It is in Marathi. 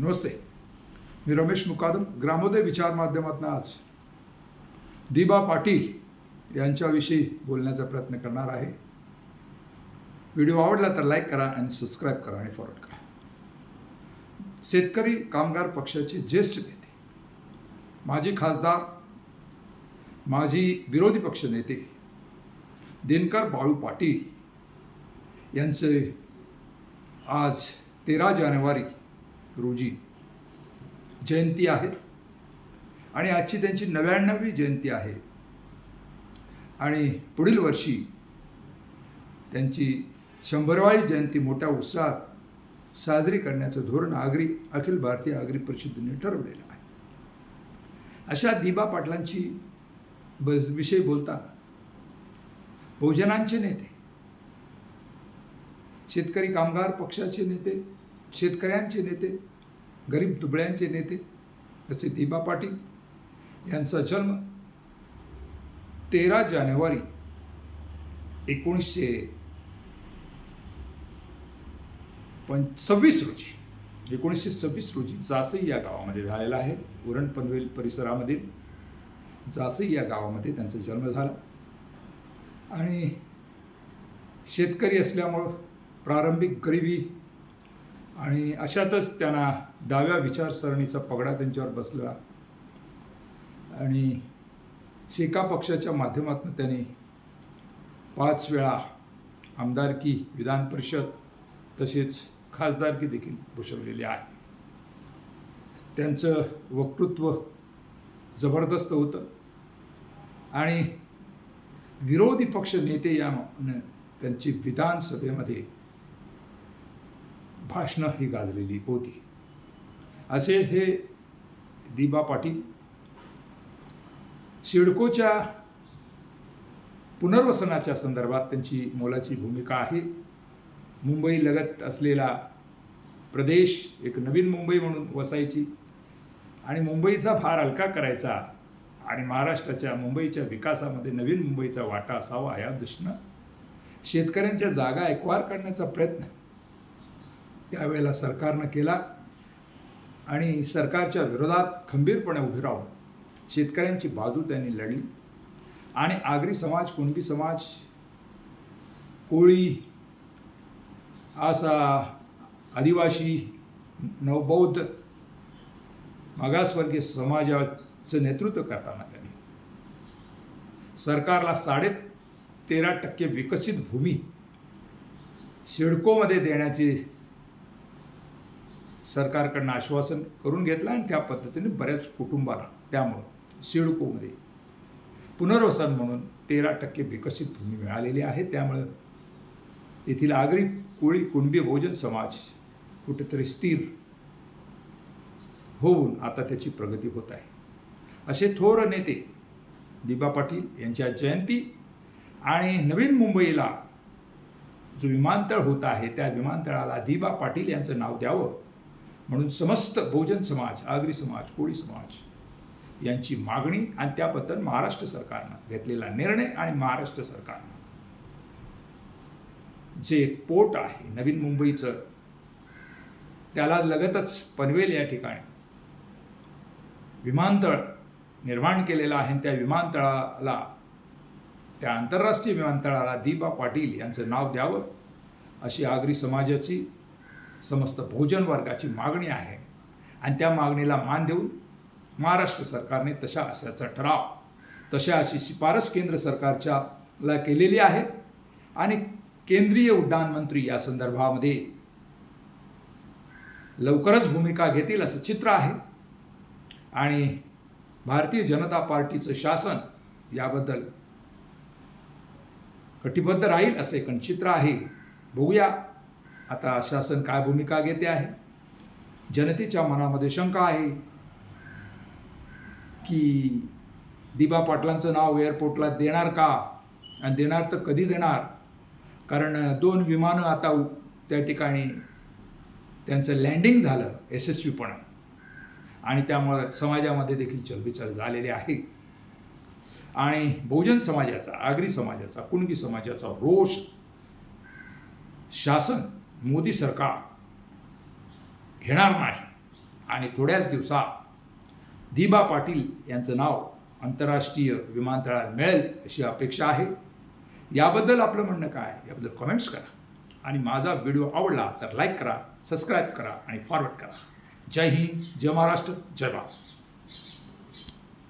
नमस्ते. मी रमेश मुकादम ग्रामोदय विचार माध्यमातून आज दिबा पाटील यांच्याविषयी बोलण्याचा प्रयत्न करणार आहे. व्हिडिओ आवडला तर लाईक करा आणि सबस्क्राईब करा आणि फॉरवर्ड करा. शेतकरी कामगार पक्षाचे ज्येष्ठ नेते माजी खासदार माजी विरोधी पक्ष नेते दिनकर बाळू पाटील यांचे आज तेरा जानेवारी रोजी जयंती आहे. आणि आजची त्यांची नव्याण्णवी जयंती आहे. आणि पुढील वर्षी त्यांची शंभरवाळी जयंती मोठ्या उत्साहात साजरी करण्याचं धोरण आगरी अखिल भारतीय आगरी परिषदेने ठरवलेलं आहे. अशा दिबा पाटलांची ब विषयी बोलताना बहुजनांचे नेते शेतकरी कामगार पक्षाचे नेते शेतकऱ्यांचे नेते गरीब दुबळ्यांचे नेते जसे दिबा पाटील यांचा जन्म तेरा जानेवारी एकोणीसशे पण सव्वीस रोजी एकोणीसशे सव्वीस रोजी जासई या गावामध्ये झालेला आहे. उरण पनवेल परिसरामधील जासई या गावामध्ये त्यांचा जन्म झाला. आणि शेतकरी असल्यामुळं प्रारंभिक गरिबी आणि अशातच त्यांना डाव्या विचारसरणीचा पगडा त्यांच्यावर बसला. आणि शेका पक्षाच्या माध्यमातून त्यांनी पाच वेळा आमदारकी विधान परिषद तसेच खासदारकी देखील भूषवलेली आहे. त्यांचं वक्तृत्व जबरदस्त होतं. आणि विरोधी पक्ष नेते या त्यांची विधानसभेमध्ये भाषणं ही गाजलेली होती. असे हे दिबा पाटील सिडकोच्या पुनर्वसनाच्या संदर्भात त्यांची मोलाची भूमिका आहे. मुंबई लगत असलेला प्रदेश एक नवीन मुंबई म्हणून वसायची आणि मुंबईचा फार हलका करायचा आणि महाराष्ट्राच्या मुंबईच्या विकासामध्ये नवीन मुंबईचा वाटा असावा या दृष्टीनं शेतकऱ्यांच्या जागा एकवार करण्याचा प्रयत्न त्यावेळेला सरकारनं केला. आणि सरकारच्या विरोधात खंबीरपणे उभे राहून शेतकऱ्यांची बाजू त्यांनी लढली. आणि आगरी समाज कुणबी समाज कोळी असा आदिवासी नवबौद्ध मागासवर्गीय समाजाचं नेतृत्व करताना त्यांनी सरकारला साडे तेरा टक्के विकसित भूमी सिडकोमध्ये देण्याचे सरकारकडनं आश्वासन करून घेतलं आणि त्या पद्धतीने बऱ्याच कुटुंबाला त्यामुळं सिडकोमध्ये पुनर्वसन म्हणून तेरा टक्के विकसित भूमी मिळालेली आहे. त्यामुळं येथील आगरी कोळी कुणबी भोजन समाज कुठेतरी स्थिर होऊन आता त्याची प्रगती होत आहे. असे थोर नेते दिबा पाटील यांच्या जयंती आणि नवीन मुंबईला जो विमानतळ होत आहे त्या विमानतळाला दिबा पाटील यांचं नाव द्यावं म्हणून समस्त बहुजन समाज आगरी समाज कोळी समाज यांची मागणी आणि त्याबद्दल महाराष्ट्र सरकारनं घेतलेला निर्णय आणि महाराष्ट्र सरकारनं जे पोर्ट आहे नवीन मुंबईचं त्याला लगतच पनवेल या ठिकाणी विमानतळ निर्माण केलेलं आहे आणि त्या विमानतळाला त्या आंतरराष्ट्रीय विमानतळाला दिबा पाटील यांचं नाव द्यावं अशी आगरी समाजाची समस्त भोजन वर्गाची मागणी आहे. आणि त्या मागणीला मान देऊन महाराष्ट्र सरकारने तशा असल्याचा ठराव तशा अशी शिफारस केंद्र सरकारच्या ला केलेली आहे. आणि केंद्रीय उड्डाण मंत्री या संदर्भामध्ये लवकरच भूमिका घेतील असं चित्र आहे. आणि भारतीय जनता पार्टीचं शासन याबद्दल कटिबद्ध राहील असं एक चित्र आहे. बघूया आता शासन काय भूमिका घेते आहे? जनतेच्या मनामध्ये शंका आहे की दिबा पाटलांचं नाव एअरपोर्टला देणार का? आणि देणार तर कधी देणार? कारण दोन विमानं आता त्या ठिकाणी त्यांचं लँडिंग झालं यशस्वीपणे. आणि त्यामुळं समाजामध्ये देखील चलबिचल झालेली आहे. आणि बहुजन समाजाचा आगरी समाजाचा कुणबी समाजाचा रोष शासन मोदी सरकार घेणार नाही. आणि थोड्याच दिवसात दिबा पाटील यांचं नाव आंतरराष्ट्रीय विमानतळात मिळेल अशी अपेक्षा आहे. याबद्दल आपलं म्हणणं काय? याबद्दल कमेंट्स करा. आणि माझा व्हिडिओ आवडला तर लाईक करा सबस्क्राईब करा आणि फॉरवर्ड करा. जय हिंद जय महाराष्ट्र जय भारत.